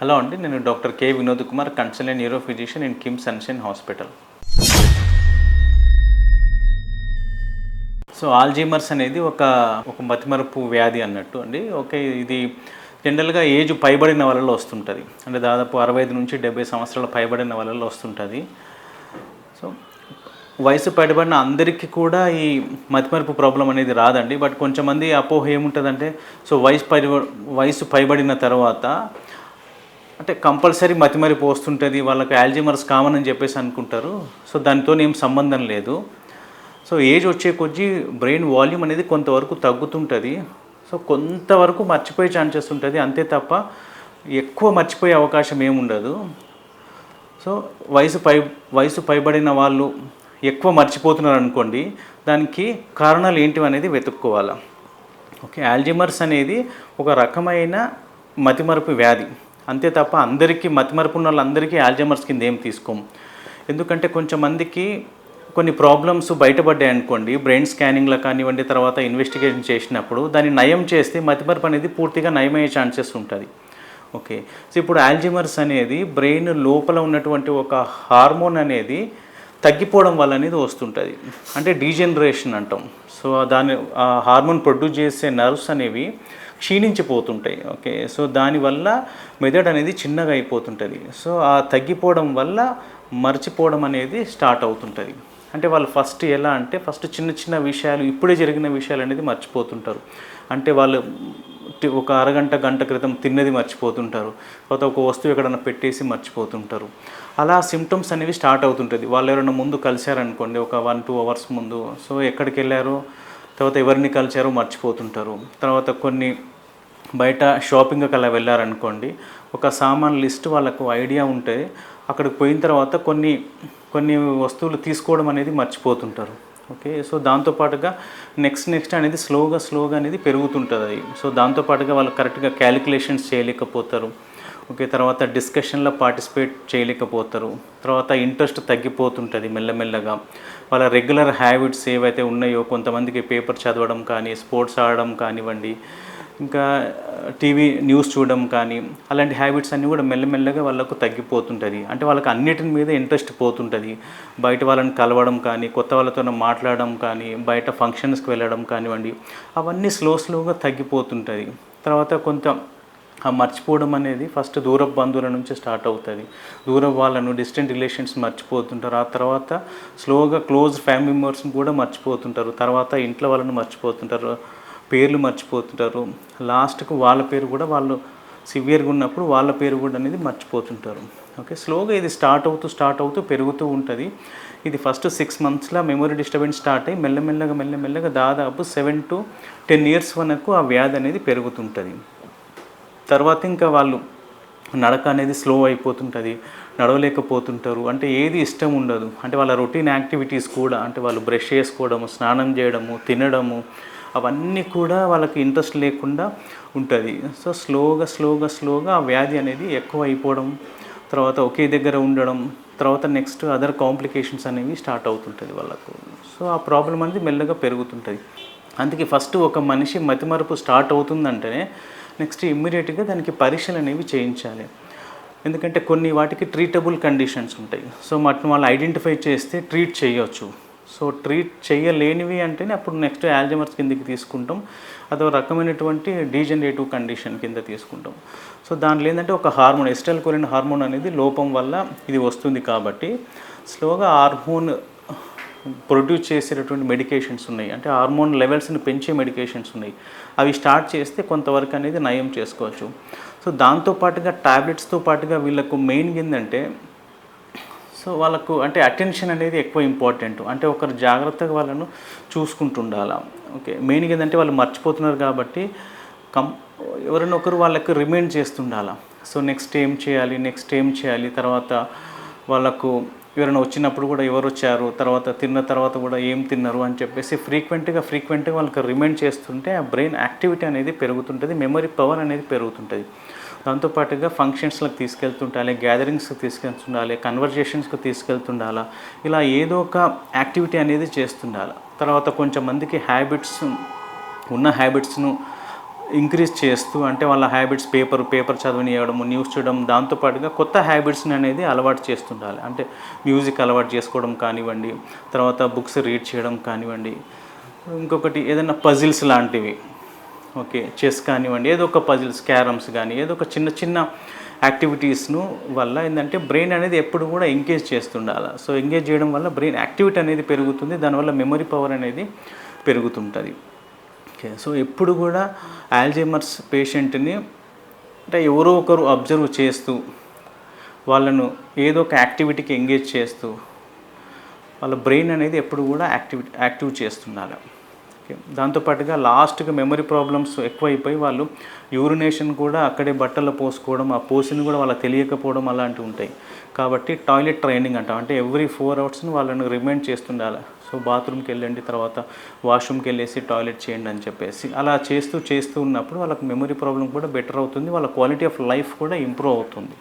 Hello అండి నేను doctor K Vinod Kumar consultant neuro physician in KIMS Sunshine Hospital. So Alzheimer's అనేది ఒక ఒక మతిమరుపు వ్యాధి అన్నట్టు అండి. ఓకే ఇది జనరల్గా ఏజ్ పైబడిన వాళ్ళలో వస్తుంటుంది. అంటే దాదాపు అరవై ఐదు నుంచి డెబ్బై సంవత్సరాల పైబడిన వాళ్ళలో వస్తుంటుంది. సో వయసు పైబడిన అందరికీ కూడా ఈ మతిమరుపు ప్రాబ్లం అనేది రాదండి. బట్ కొంచెమంది అపోహ ఏముంటుందంటే సో వయసు పై వయసు పైబడిన తర్వాత అంటే కంపల్సరీ మతిమరి పోస్తుంటుంది వాళ్ళకి యాల్జిమర్స్ కామన్ అని చెప్పేసి అనుకుంటారు. సో దానితో ఏం సంబంధం లేదు. సో ఏజ్ వచ్చే కొద్దీ బ్రెయిన్ వాల్యూమ్ అనేది కొంతవరకు తగ్గుతుంటుంది. సో కొంతవరకు మర్చిపోయే ఛాన్సెస్ ఉంటుంది. అంతే తప్ప ఎక్కువ మర్చిపోయే అవకాశం ఏముండదు సో వయసు పై వయసు పైబడిన వాళ్ళు ఎక్కువ మర్చిపోతున్నారు అనుకోండి దానికి కారణాలు ఏంటివి అనేది వెతుక్కోవాలి. ఓకే యాల్జిమర్స్ అనేది ఒక రకమైన మతిమరుపు వ్యాధి. అంతే తప్ప అందరికీ మతిమరుపు ఉన్న వాళ్ళందరికీ ఆల్జమర్స్ కింద ఏం తీసుకోం. ఎందుకంటే కొంచెం మందికి కొన్ని ప్రాబ్లమ్స్ బయటపడ్డాయి అనుకోండి బ్రెయిన్ స్కానింగ్లో కానివ్వండి తర్వాత ఇన్వెస్టిగేషన్ చేసినప్పుడు దాన్ని నయం చేస్తే మతిమరపు అనేది పూర్తిగా నయమయ్యే ఛాన్సెస్ ఉంటుంది. ఓకే. సో ఇప్పుడు ఆల్జిమర్స్ అనేది బ్రెయిన్ లోపల ఉన్నటువంటి ఒక హార్మోన్ అనేది తగ్గిపోవడం వల్ల అనేది వస్తుంటుంది. అంటే డీజనరేషన్ అంటాం. సో దాని ఆ హార్మోన్ ప్రొడ్యూస్ చేసే నర్వ్స్ అనేవి క్షీణించిపోతుంటాయి. ఓకే? సో దానివల్ల మెదడు అనేది చిన్నగా అయిపోతుంటుంది. సో ఆ తగ్గిపోవడం వల్ల మర్చిపోవడం అనేది స్టార్ట్ అవుతుంటుంది. అంటే వాళ్ళు ఫస్ట్ ఎలా అంటే ఫస్ట్ చిన్న చిన్న విషయాలు ఇప్పుడే జరిగిన విషయాలు అనేది మర్చిపోతుంటారు. అంటే వాళ్ళు ఒక అరగంట గంట క్రితం తిన్నది మర్చిపోతుంటారు. తర్వాత ఒక వస్తువు ఎక్కడన్నా పెట్టేసి మర్చిపోతుంటారు. అలా సిమ్టమ్స్ అనేవి స్టార్ట్ అవుతుంటుంది. వాళ్ళు ఎవరైనా ముందు కలిశారనుకోండి ఒక వన్ టూ అవర్స్ ముందు. సో ఎక్కడికి వెళ్ళారో తర్వాత ఎవరిని కలిచారో మర్చిపోతుంటారు. తర్వాత కొన్ని బయట షాపింగ్కి అలా వెళ్ళారనుకోండి ఒక సామాన్ లిస్ట్ వాళ్ళకు ఐడియా ఉంటే అక్కడికి పోయిన తర్వాత కొన్ని కొన్ని వస్తువులు తీసుకోవడం అనేది మర్చిపోతుంటారు. ఓకే సో దాంతోపాటుగా నెక్స్ట్ నెక్స్ట్ అనేది స్లోగా స్లోగా అనేది పెరుగుతుంటుంది. అది సో దాంతోపాటుగా వాళ్ళు కరెక్ట్గా క్యాలిక్యులేషన్స్ చేయలేకపోతారు. ఓకే తర్వాత డిస్కషన్లో పార్టిసిపేట్ చేయలేకపోతారు. తర్వాత ఇంట్రెస్ట్ తగ్గిపోతుంటుంది మెల్లమెల్లగా. వాళ్ళ రెగ్యులర్ హ్యాబిట్స్ ఏవైతే ఉన్నాయో కొంతమందికి పేపర్ చదవడం కానీ స్పోర్ట్స్ ఆడడం కానివ్వండి ఇంకా టీవీ న్యూస్ చూడడం కానీ అలాంటి హ్యాబిట్స్ అన్నీ కూడా మెల్లమెల్లగా వాళ్ళకు తగ్గిపోతుంటుంది. అంటే వాళ్ళకి అన్నిటి మీద ఇంట్రెస్ట్ పోతుంటుంది. బయట వాళ్ళని కలవడం కానీ కొత్త వాళ్ళతో మాట్లాడడం కానీ బయట ఫంక్షన్స్కి వెళ్ళడం కానివ్వండి అవన్నీ స్లో స్లోగా తగ్గిపోతుంటుంది. తర్వాత కొంత ఆ మర్చిపోవడం అనేది ఫస్ట్ దూర బంధువుల నుంచి స్టార్ట్ అవుతుంది. దూరం వాళ్ళను డిస్టెంట్ రిలేషన్స్ మర్చిపోతుంటారు. ఆ తర్వాత స్లోగా క్లోజ్ ఫ్యామిలీ మెంబర్స్ని కూడా మర్చిపోతుంటారు. తర్వాత ఇంట్లో వాళ్ళని మర్చిపోతుంటారు. పేర్లు మర్చిపోతుంటారు. లాస్ట్కు వాళ్ళ పేరు కూడా వాళ్ళు సివియర్గా ఉన్నప్పుడు వాళ్ళ పేరు కూడా అనేది మర్చిపోతుంటారు. ఓకే స్లోగా ఇది స్టార్ట్ అవుతూ స్టార్ట్ అవుతూ పెరుగుతూ ఉంటుంది. ఇది ఫస్ట్ సిక్స్ మంత్స్లో మెమరీ డిస్టర్బెన్స్ స్టార్ట్ అయ్యి మెల్లమెల్లగా మెల్లమెల్లగా దాదాపు సెవెన్ టు టెన్ ఇయర్స్ వరకు ఆ వ్యాధి అనేది పెరుగుతుంటుంది. తర్వాత ఇంకా వాళ్ళు నడక అనేది స్లో అయిపోతుంటుంది నడవలేకపోతుంటారు. అంటే ఏది ఇష్టం ఉండదు. అంటే వాళ్ళ రొటీన్ యాక్టివిటీస్ కూడా అంటే వాళ్ళు బ్రష్ చేసుకోవడము స్నానం చేయడము తినడము అవన్నీ కూడా వాళ్ళకి ఇంట్రెస్ట్ లేకుండా ఉంటుంది. సో స్లోగా స్లోగా స్లోగా ఆ వ్యాధి అనేది ఎక్కువ అయిపోవడం తర్వాత ఒకే దగ్గర ఉండడం తర్వాత నెక్స్ట్ అదర్ కాంప్లికేషన్స్ అనేవి స్టార్ట్ అవుతుంటుంది వాళ్ళకు. సో ఆ ప్రాబ్లం అనేది మెల్లగా పెరుగుతుంటుంది. అందుకే ఫస్ట్ ఒక మనిషి మతిమరుపు స్టార్ట్ అవుతుందంటేనే నెక్స్ట్ ఇమ్మీడియట్గా దానికి పరీక్షలు అనేవి చేయించాలి. ఎందుకంటే కొన్ని వాటికి ట్రీటబుల్ కండిషన్స్ ఉంటాయి. సో వాటిని వాళ్ళు ఐడెంటిఫై చేస్తే ట్రీట్ చేయొచ్చు. సో ట్రీట్ చేయలేనివి అంటేనే అప్పుడు నెక్స్ట్ యాల్జమర్స్ కిందకి తీసుకుంటాం. అదో రకమైనటువంటి డీజనరేటివ్ కండిషన్ కింద తీసుకుంటాం. సో దాంట్లో ఏంటంటే ఒక హార్మోన్ ఎస్టల్ కోలిన్ హార్మోన్ అనేది లోపం వల్ల ఇది వస్తుంది కాబట్టి స్లోగా హార్మోన్ ప్రొడ్యూస్ చేసేటటువంటి మెడికేషన్స్ ఉన్నాయి. అంటే హార్మోన్ లెవెల్స్ని పెంచే మెడికేషన్స్ ఉన్నాయి. అవి స్టార్ట్ చేస్తే కొంతవరకు అనేది నయం చేసుకోవచ్చు. సో దాంతోపాటుగా టాబ్లెట్స్తో పాటుగా వీళ్ళకు మెయిన్ ఏంటంటే సో వాళ్ళకు అంటే అటెన్షన్ అనేది ఎక్కువ ఇంపార్టెంట్ అంటే ఒకరు జాగ్రత్తగా వాళ్ళను చూసుకుంటుండాల. ఓకే మెయిన్గా ఏంటంటే వాళ్ళు మర్చిపోతున్నారు కాబట్టి కం ఎవరైనా ఒకరు వాళ్ళకు రిమైండ్ చేస్తుండాల. సో నెక్స్ట్ ఏం చేయాలి నెక్స్ట్ ఏం చేయాలి తర్వాత వాళ్ళకు ఎవరైనా వచ్చినప్పుడు కూడా ఎవరు వచ్చారు తర్వాత తిన్న తర్వాత కూడా ఏం తిన్నారు అని చెప్పేసి ఫ్రీక్వెంట్గా ఫ్రీక్వెంట్గా వాళ్ళకి రిమైండ్ చేస్తుంటే ఆ బ్రెయిన్ యాక్టివిటీ అనేది పెరుగుతుంటుంది మెమరీ పవర్ అనేది పెరుగుతుంటుంది. దాంతోపాటుగా ఫంక్షన్స్లకు తీసుకెళ్తుండాలి గ్యాదరింగ్స్కి తీసుకెళ్తుండాలి కన్వర్జేషన్స్కి తీసుకెళ్తుండాలా ఇలా ఏదో ఒక యాక్టివిటీ అనేది చేస్తుండాలి. తర్వాత కొంచెం మందికి హ్యాబిట్స్ ఉన్న హ్యాబిట్స్ను ఇంక్రీజ్ చేస్తూ అంటే వాళ్ళ హ్యాబిట్స్ పేపర్ పేపర్ చదవనియడం న్యూస్ చూడడం దాంతోపాటుగా కొత్త హ్యాబిట్స్ని అనేది అలవాటు చేస్తుండాలి. అంటే మ్యూజిక్ అలవాటు చేసుకోవడం కానివ్వండి తర్వాత బుక్స్ రీడ్ చేయడం కానివ్వండి ఇంకొకటి ఏదైనా పజిల్స్ లాంటివి ఓకే చెస్ కానివ్వండి ఏదో ఒక పజిల్స్ క్యారమ్స్ కానీ ఏదో ఒక చిన్న చిన్న యాక్టివిటీస్ను వల్ల ఏంటంటే బ్రెయిన్ అనేది ఎప్పుడు కూడా ఎంగేజ్ చేస్తుండాలి. సో ఎంగేజ్ చేయడం వల్ల బ్రెయిన్ యాక్టివిటీ అనేది పెరుగుతుంది దానివల్ల మెమరీ పవర్ అనేది పెరుగుతుంటుంది. ఓకే. సో ఎప్పుడు కూడా ఆల్జీమర్స్ పేషెంట్ని అంటే ఎవరో ఒకరు అబ్జర్వ్ చేస్తూ వాళ్ళను ఏదో ఒక యాక్టివిటీకి ఎంగేజ్ చేస్తూ వాళ్ళ బ్రెయిన్ అనేది ఎప్పుడు కూడా యాక్టివి యాక్టివ్ చేస్తుండాలి. ఓకే. దాంతోపాటుగా లాస్ట్గా మెమరీ ప్రాబ్లమ్స్ ఎక్కువైపోయి వాళ్ళు యూరినేషన్ కూడా అక్కడే బట్టలు పోసుకోవడం ఆ పోసిన కూడా వాళ్ళకి తెలియకపోవడం అలాంటివి ఉంటాయి. కాబట్టి టాయిలెట్ ట్రైనింగ్ అంటాం. అంటే ఎవ్రీ ఫోర్ అవర్స్ని వాళ్ళని రిమైండ్ చేస్తుండాలి. సో బాత్రూమ్కి వెళ్ళండి తర్వాత వాష్రూమ్కి వెళ్ళేసి టాయిలెట్ చేయండి అని చెప్పేసి. అలా చేస్తూ చేస్తూ ఉన్నప్పుడు వాళ్ళకి మెమరీ ప్రాబ్లం కూడా బెటర్ అవుతుంది. వాళ్ళ క్వాలిటీ ఆఫ్ లైఫ్ కూడా ఇంప్రూవ్ అవుతుంది.